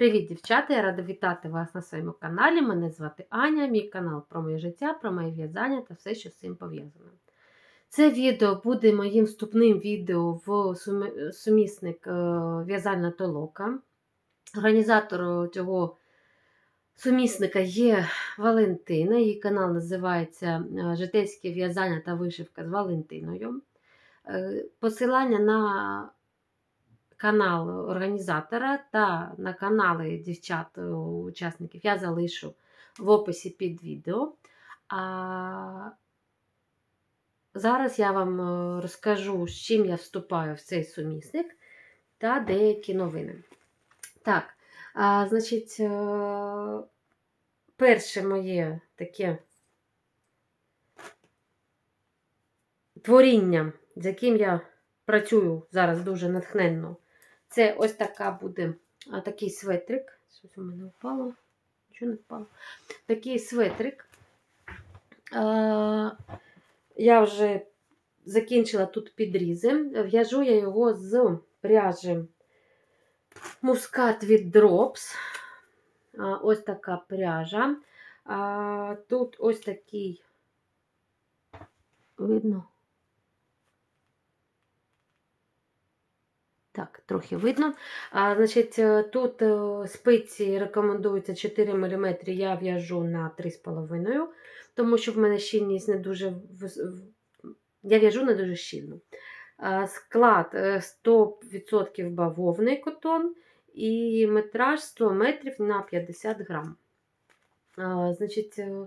Привіт, дівчата! Я рада вітати вас на своєму каналі. Мене звати Аня, мій канал про моє життя, про моє в'язання та все, що з цим пов'язано. Це відео буде моїм вступним відео в сумісник е, в'язальна толока. Організатором цього сумісника є Валентина. Її канал називається е, Житейське в'язання та вишивка з Валентиною. Е, Посилання на канал організатора та на канали дівчат е, я залишу в описі під відео. А зараз я вам е, розкажу, з чим я вступаю в цей сумісник та деякі новини. Так, а, значить, е, перше моє таке творіння, з яким я працюю зараз дуже натхненно. Це ось така буде такий светрик. Щось у мене впало. Нічого не впало. Такий светрик. Я вже закінчила тут підрізи. В'яжу я його з пряжі мускат від Drops. Ось така пряжа. Тут ось такий. Видно? Так, трохи видно. А, значить, е, тут е, спиці рекомендується 4 мм, я в'яжу на 3,5 тому що в мене щільність не дуже. Я в'яжу не дуже щільно. А, Склад е, 100% бавовний котон і метраж 100 метрів на 50 грам. А, Значить, е,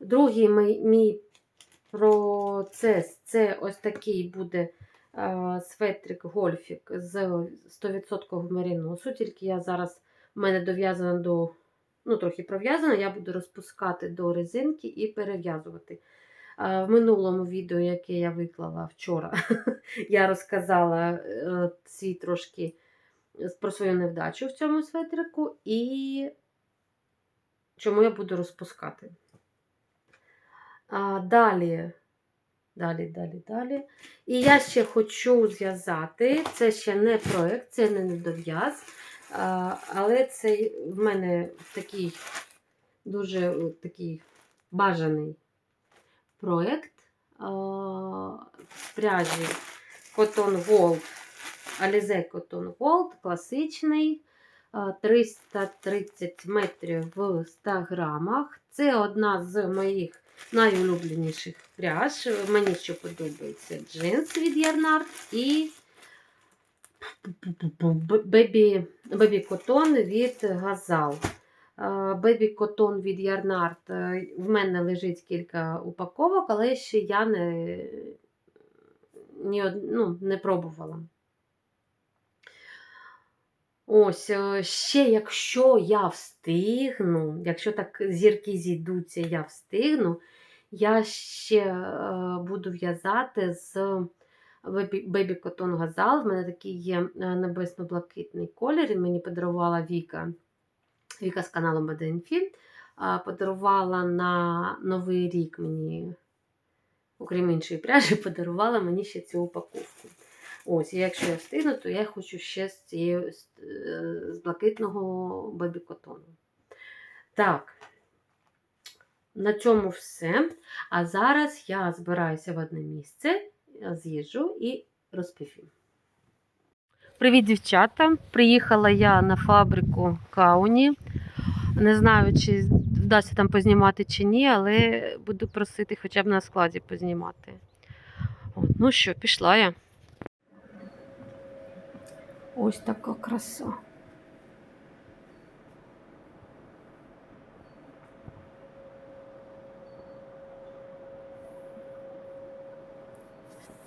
другий мій, мій процес це ось такий буде е, светрик гольфік з 100% мериносу. Тільки я зараз в мене дов'язана до, ну, трохи пров'язана, я буду розпускати до резинки і перев'язувати. Е, В минулому відео, яке я виклала вчора, я розказала е, свій трошки про свою невдачу в цьому светрику і чому я буду розпускати. Далі, далі, далі, далі. І я ще хочу зв'язати. Це ще не проєкт, це не недов'яз. Але це в мене такий дуже такий бажаний проєкт пряжі Cotton Gold, Alize Cotton Gold, класичний. 330 метрів в 100 грамах. Це одна з моїх найулюбленіших пряж. Мені ще подобається джинс від Ярнард і бебі, котон від Газал. Бебі котон від Ярнард. В мене лежить кілька упаковок, але ще я не, ні, ну, не пробувала. Ось, е, ще якщо я встигну, якщо так зірки зійдуться, я встигну, я ще е, буду в'язати з Baby Cotton Gazal. В мене такий є е, небесно-блакитний колір, і мені подарувала Віка, Віка з каналу Меденфіль. Подарувала на Новий рік мені, окрім іншої пряжі, подарувала мені ще цю упаковку. Ось, і якщо я встигну, то я хочу ще з цією з, е, блакитного бебі-котону. Так, на цьому все. А зараз я збираюся в одне місце, з'їжджу і розповім. Привіт, дівчата! Приїхала я на фабрику Кауні. Не знаю, чи вдасться там познімати чи ні, але буду просити хоча б на складі познімати. От, ну що, пішла я. Ось така краса.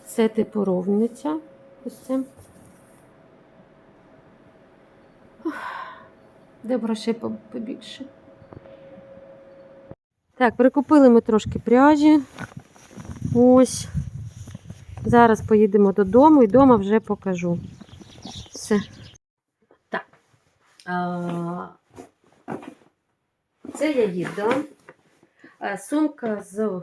Це типу ровниця. Ось це. Де грошей побільше. Так, прикупили ми трошки пряжі. Ось. Зараз поїдемо додому і вдома вже покажу. Все. Так. Це я їздила. Сумка з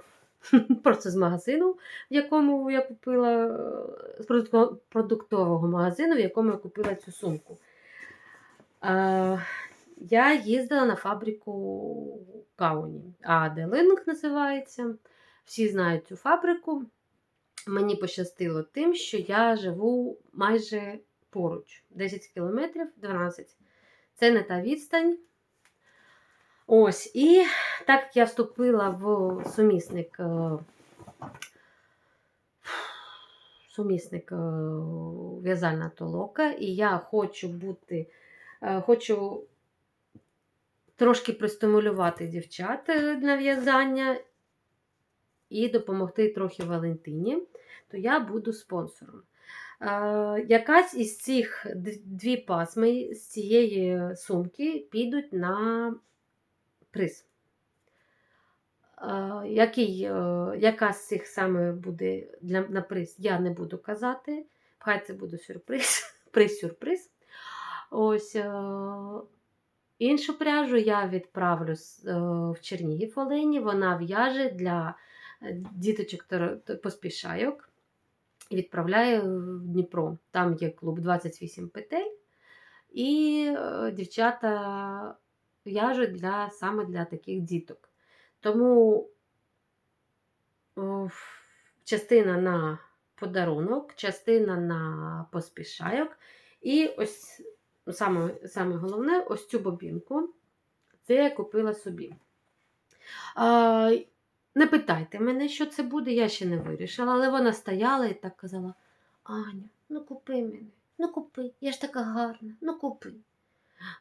просто з магазину, в якому я купила е, з продуктового- магазину, в якому я купила цю сумку. А, я їздила на фабрику Кауні, а Делинг називається. Всі знають цю фабрику. Мені пощастило тим, що я живу майже поруч. 10 кілометрів, 12. Це не та відстань. Ось, і так як я вступила в сумісник, е, сумісник е, в'язальна толока, і я хочу бути, е, хочу трошки пристимулювати дівчат на в'язання і допомогти трохи Валентині, то я буду спонсором. Е, якась із цих дві пасми з цієї сумки підуть на приз. Е, Який, е, яка з цих саме буде для, на приз, я не буду казати. Хай це буде сюрприз. Приз-сюрприз. Ось іншу пряжу я відправлю в Чернігів Олені. Вона в'яже для діточок тор- поспішайок і відправляє в Дніпро. Там є клуб 28 петель. І е, дівчата в'яжуть для, саме для таких діток. Тому частина на подарунок, частина на поспішайок. І ось саме, саме головне, ось цю бобінку. Це я купила собі. Не питайте мене, що це буде, я ще не вирішила, але вона стояла і так казала: Аня, ну купи мене, ну купи, я ж така гарна, ну купи.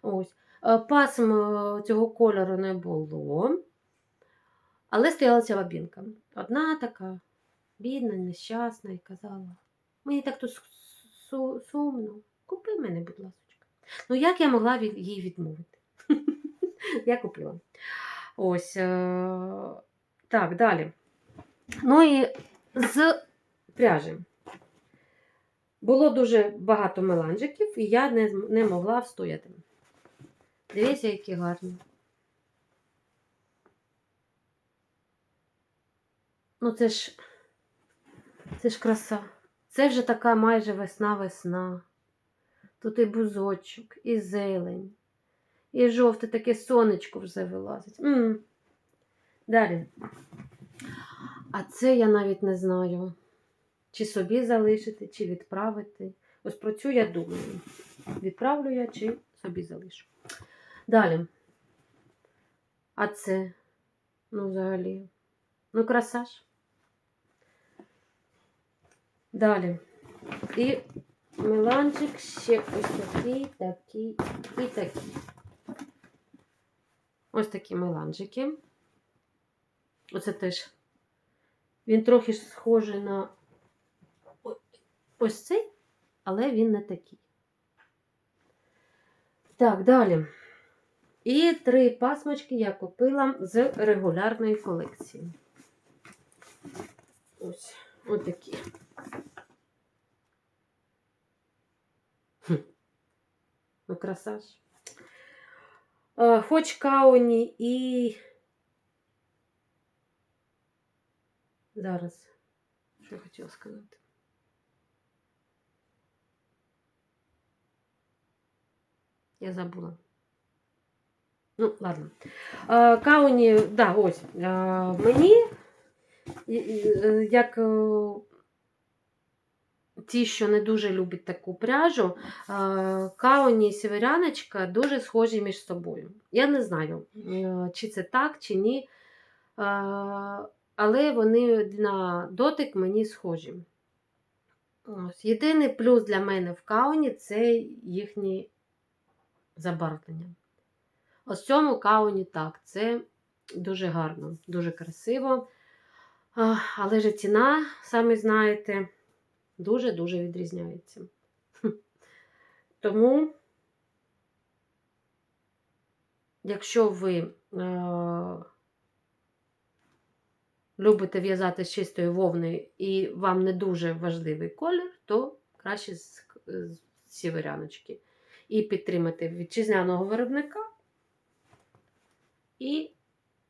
Ось. Е, Пасм е, цього кольору не було, але стояла ця бабінка. Одна така бідна, нещасна, і казала: мені так тут сумно, купи мене, будь ласка. Ну, як я могла їй відмовити? я купила. Ось. Так, далі. Ну і з пряжі. Було дуже багато меланжиків, і я не, не могла встояти. Дивіться, які гарні. Ну, це ж, це ж краса. Це вже така майже весна-весна. Тут і бузочок, і зелень, і жовте таке сонечко вже вилазить. Далі. А це я навіть не знаю. Чи собі залишити, чи відправити. Ось про цю я думаю. Відправлю я чи собі залишу. Далі. А це, ну, взагалі. Ну, краса ж. Далі. І меланчик ще ось такий, такий і такий. Ось такі меланжики. Оце теж. Він трохи схожий на ось цей, але він не такий. Так, далі. І три пасмочки я купила з регулярної колекції. Ось, ось такі. Хм. Ну, краса ж. Е, Хоч кауні і. Зараз. Що я хотіла сказати? Я забула. Ну, ладно. Е, Кауні, да, ось. Е, Мені, е, як е, ті, що не дуже люблять таку пряжу, Кауні і Северяночка дуже схожі між собою. Я не знаю, е, чи це так, чи ні. Але вони на дотик мені схожі. Ось. Єдиний плюс для мене в кауні це їхні забарвлення. Ось цьому кауні так, це дуже гарно, дуже красиво. Але ж ціна, самі знаєте, дуже-дуже відрізняється. Тому, якщо ви е, любите в'язати з чистої вовни і вам не дуже важливий колір, то краще з, сіверяночки. І підтримати вітчизняного виробника і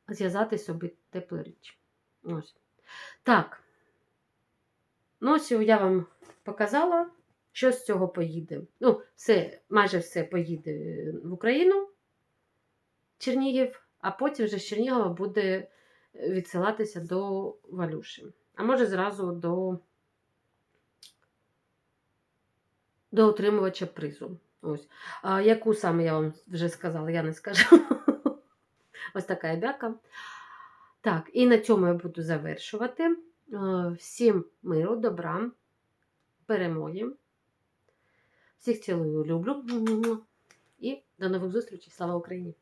зв'язати собі теплу річ. Ось. Так. Ну, ось я вам показала, що з цього поїде. Ну, все, майже все поїде в Україну. Чернігів, а потім вже з Чернігова буде відсилатися до Валюші. А може зразу до, до отримувача призу. Ось. А, яку саме я вам вже сказала, я не скажу. Ось така бяка. Так, і на цьому я буду завершувати. Е, Всім миру, добра, перемоги. Всіх цілую, люблю. І до нових зустрічей. Слава Україні!